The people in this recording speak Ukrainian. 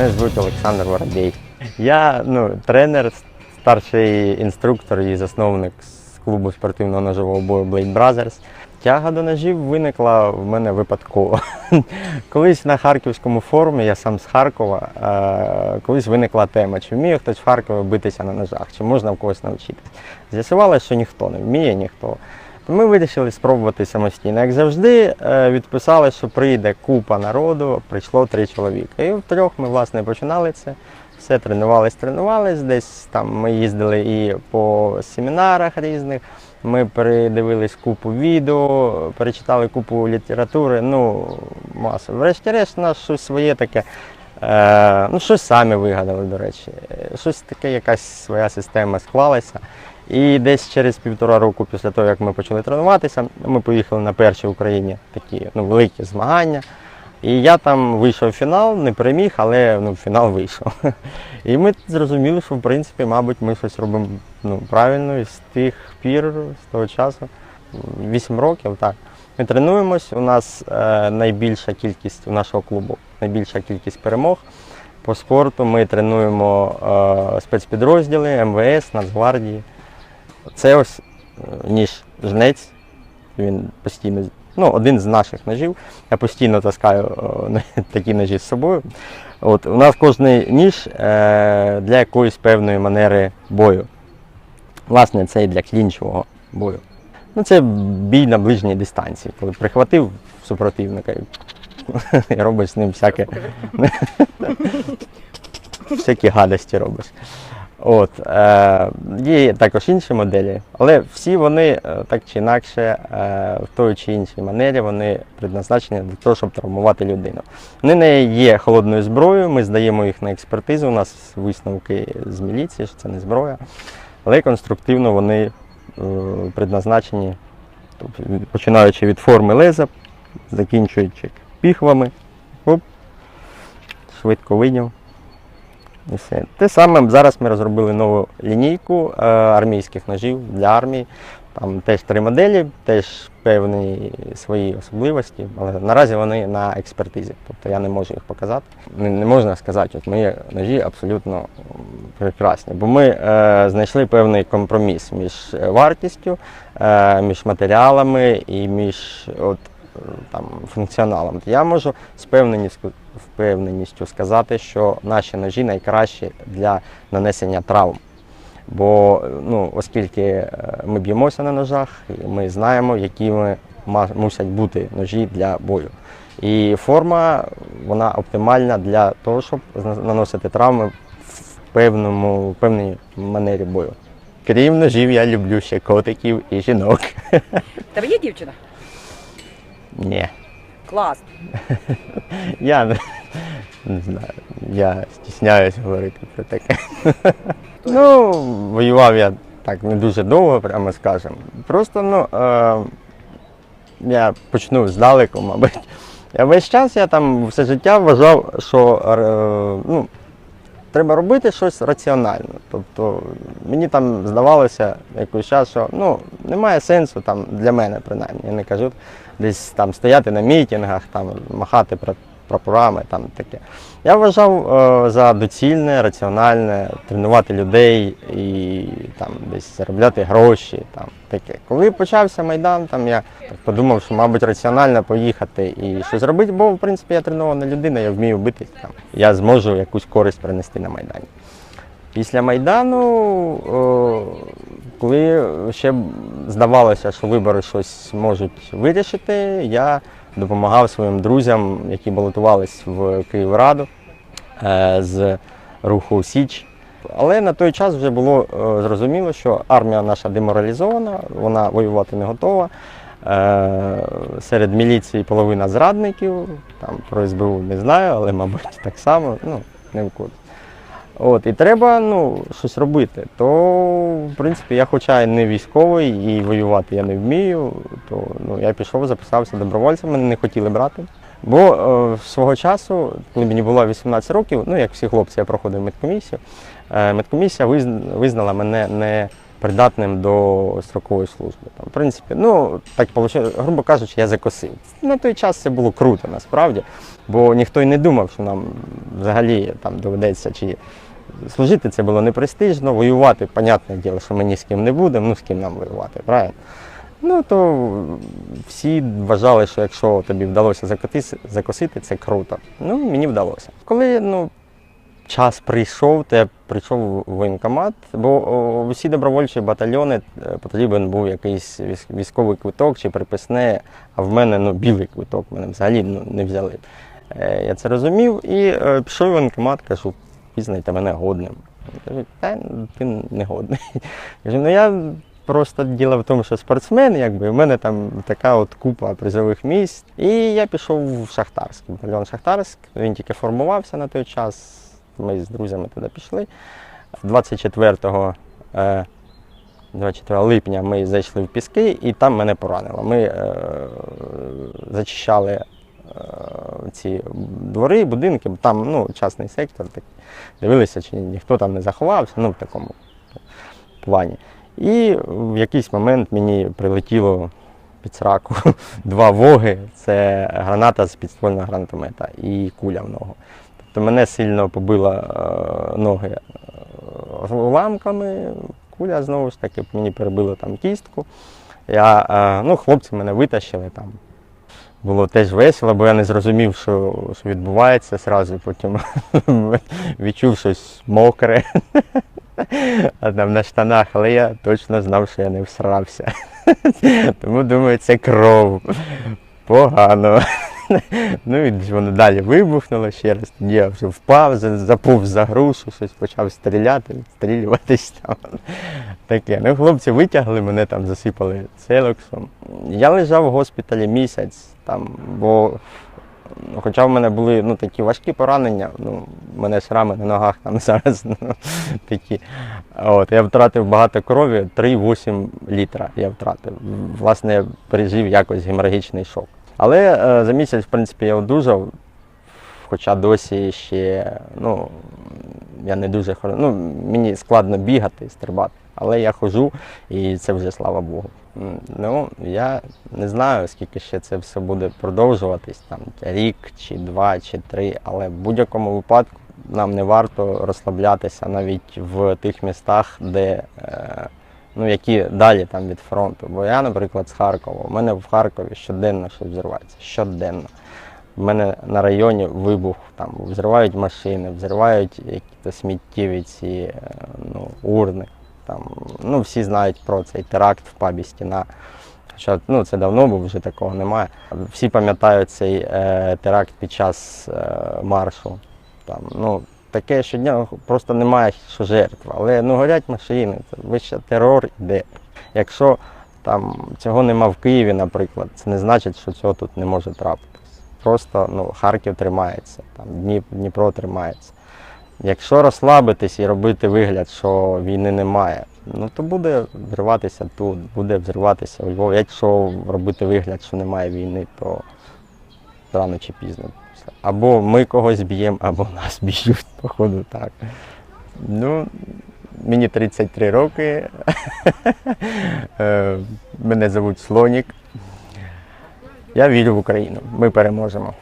Мене звуть Олександр Воробей. Я ну, тренер, старший інструктор і засновник з клубу спортивного ножового бою Blade Brothers. Тяга до ножів виникла в мене випадково. Колись на харківському форумі, я сам з Харкова, е, колись виникла тема, чи вміє хтось в Харкові битися на ножах, чи можна в когось навчитись. З'ясувалося, що ніхто не вміє, ніхто. Ми вирішили спробувати самостійно. Як завжди, е, відписали, що прийде купа народу, прийшло три чоловіка. І втрьох ми власне починали це. Все тренувались, тренувались. Десь там ми їздили і по семінарах різних. Ми передивились купу відео, перечитали купу літератури, ну, масу. Врешті-решт, у нас щось своє таке. Е, ну, щось самі вигадали, до речі. Е, Щось таке, якась своя система склалася. І десь через півтора року після того, як ми почали тренуватися, ми поїхали на перші в Україні такі ну, великі змагання. І я там вийшов в фінал, не переміг, але ну, фінал вийшов. І ми зрозуміли, що в принципі, мабуть, ми щось робимо ну, правильно і з тих пір, з того часу, 8 років, так. Ми тренуємось, у нас е, найбільша кількість у нашого клубу, найбільша кількість перемог. По спорту ми тренуємо е, спецпідрозділи, МВС, Нацгвардії. Це ось е, ніж жнець. Він постійно, ну, один з наших ножів. Я постійно таскаю е, такі ножі з собою. От, у нас кожний ніж е, для якоїсь певної манери бою. Власне, це і для клінчового бою. Ну, це бій на ближній дистанції, коли прихватив супротивника і, і робиш з ним всяке, всякі гадості робиш. От, е, є також інші моделі, але всі вони е, так чи інакше е, в той чи іншій манері вони предназначені для того, щоб травмувати людину. Вони не є холодною зброєю, ми здаємо їх на експертизу. У нас висновки з міліції, що це не зброя, але конструктивно вони е, предназначені, тобто, починаючи від форми леза, закінчуючи піхвами. Оп, швидко вийняв. Все. Те саме зараз ми розробили нову лінійку е, армійських ножів для армії. Там теж три моделі, теж певні свої особливості, але наразі вони на експертизі. Тобто я не можу їх показати. Не, не можна сказати, от мої ножі абсолютно прекрасні. Бо ми е, знайшли певний компроміс між е, вартістю, е, між матеріалами і між от, там, функціоналом. Я можу з впевненістю, впевненістю сказати, що наші ножі найкращі для нанесення травм. Бо ну, оскільки е, ми б'ємося на ножах, ми знаємо, якими мусять бути ножі для бою. І форма вона оптимальна для того, щоб наносити травми в певному, в певній манері бою. Крім ножів, я люблю ще котиків і жінок. Тебе є дівчина? Ні. Клас. Я не, не знаю, я стісняюсь говорити про таке. Ну, воював я так не дуже довго, прямо скажемо. Просто, ну, е, я почну здалеку, мабуть. Весь час я там все життя вважав, що е, ну, треба робити щось раціонально. Тобто мені там здавалося якийсь час, що ну, немає сенсу там для мене, принаймні. Я не кажу десь там стояти на мітингах, там, махати пра- прапорами, там таке. Я вважав е, за доцільне, раціональне тренувати людей і там десь заробляти гроші. Там, таке. Коли почався Майдан, там я так подумав, що, мабуть, раціонально поїхати і щось зробити, бо в принципі я тренована людина, я вмію битись. Там. Я зможу якусь користь принести на Майдані. Після Майдану, коли ще здавалося, що вибори щось можуть вирішити, я допомагав своїм друзям, які балотувались в Київраду е, з руху Січ. Але на той час вже було е, зрозуміло, що армія наша деморалізована, вона воювати не готова. Е, Серед міліції половина зрадників, там про СБУ не знаю, але, мабуть, так само, ну, не в курсі. От, і треба ну, щось робити. То, в принципі, я хоча й не військовий і воювати я не вмію, то ну, я пішов, записався добровольцем, мене не хотіли брати. Бо е, свого часу, коли мені було 18 років, ну як всі хлопці, я проходив медкомісію. Е, медкомісія визнала мене не придатним до строкової служби. Там, в принципі, ну так вийшло, грубо кажучи, я закосив. На той час це було круто насправді, бо ніхто й не думав, що нам взагалі там доведеться чи служити це було не престижно, воювати, понятне діло, що ми ні з ким не будемо, ну з ким нам воювати, правильно? Ну то всі вважали, що якщо тобі вдалося закотись- закосити, це круто. Ну, мені вдалося. Коли ну, час прийшов, то я прийшов в воєнкомат, бо о, всі добровольчі батальйони е, потрібен був якийсь військовий квиток чи приписне, а в мене ну, білий квиток, мене взагалі ну, не взяли. Е, Я це розумів і е, пішов в воєнкомат, кажу, пізнайте мене годним. Кажуть, та ну, ти не годний. Кажу, ну я просто діло в тому, що спортсмен, якби в мене там така от купа призових місць. І я пішов в Шахтарськ, батальйон Шахтарськ. Він тільки формувався на той час. Ми з друзями туди пішли. 24 е, 24 липня ми зайшли в Піски, і там мене поранило. Ми е, зачищали е, ці двори, будинки, бо там ну, частний сектор, так, дивилися, чи ніхто там не заховався, ну в такому плані. І в якийсь момент мені прилетіло під сраку два воги. Це граната з підствольного гранатомета і куля в ногу. Тобто мене сильно побила е, ноги е, уламками, куля знову ж таки мені перебило там кістку. Я, е, ну, хлопці мене витащили там. Було теж весело, бо я не зрозумів, що, відбувається зразу. Потім відчув щось мокре. Там на штанах, але я точно знав, що я не всрався. Тому думаю, це кров. Погано. Ну і воно далі вибухнуло ще раз. Я вже впав, за- заповз за грушу, щось почав стріляти, стрілюватись там. Таке. Ну, хлопці витягли, мене там засипали целоксом. Я лежав в госпіталі місяць, там, бо ну, хоча в мене були ну, такі важкі поранення, ну, в мене шрами на ногах там зараз ну, такі. От, я втратив багато крові, 3,8 літра я втратив. Власне, пережив якось геморрагічний шок. Але е, за місяць, в принципі, я одужав, хоча досі ще ну, я не дуже ну, мені складно бігати, стрибати, але я ходжу і це вже слава Богу. Ну, я не знаю, скільки ще це все буде продовжуватись, там рік чи два, чи три, але в будь-якому випадку нам не варто розслаблятися навіть в тих містах, де е, ну, які далі там від фронту. Бо я, наприклад, з Харкова. У мене в Харкові щоденно щось взривається. Щоденно. У мене на районі вибух, там взривають машини, взривають якісь сміттєві е, ну, урни. Там, ну, всі знають про цей теракт в пабі стіна. Хоча ну, це давно, бо вже такого немає. Всі пам'ятають цей е, теракт під час е, маршу. Там, ну, таке щодня просто немає що жертв. Але ну, горять машини, це вище терор іде. Якщо там цього нема в Києві, наприклад, це не значить, що цього тут не може трапитись. Просто ну, Харків тримається, там, Дніпро тримається. Якщо розслабитись і робити вигляд, що війни немає, ну то буде взриватися тут, буде взриватися у Львові. Якщо робити вигляд, що немає війни, то рано чи пізно. Або ми когось б'ємо, або нас б'ють, походу так. Ну, мені 33 роки. Е, Мене звуть Слонік. Я вірю в Україну. Ми переможемо.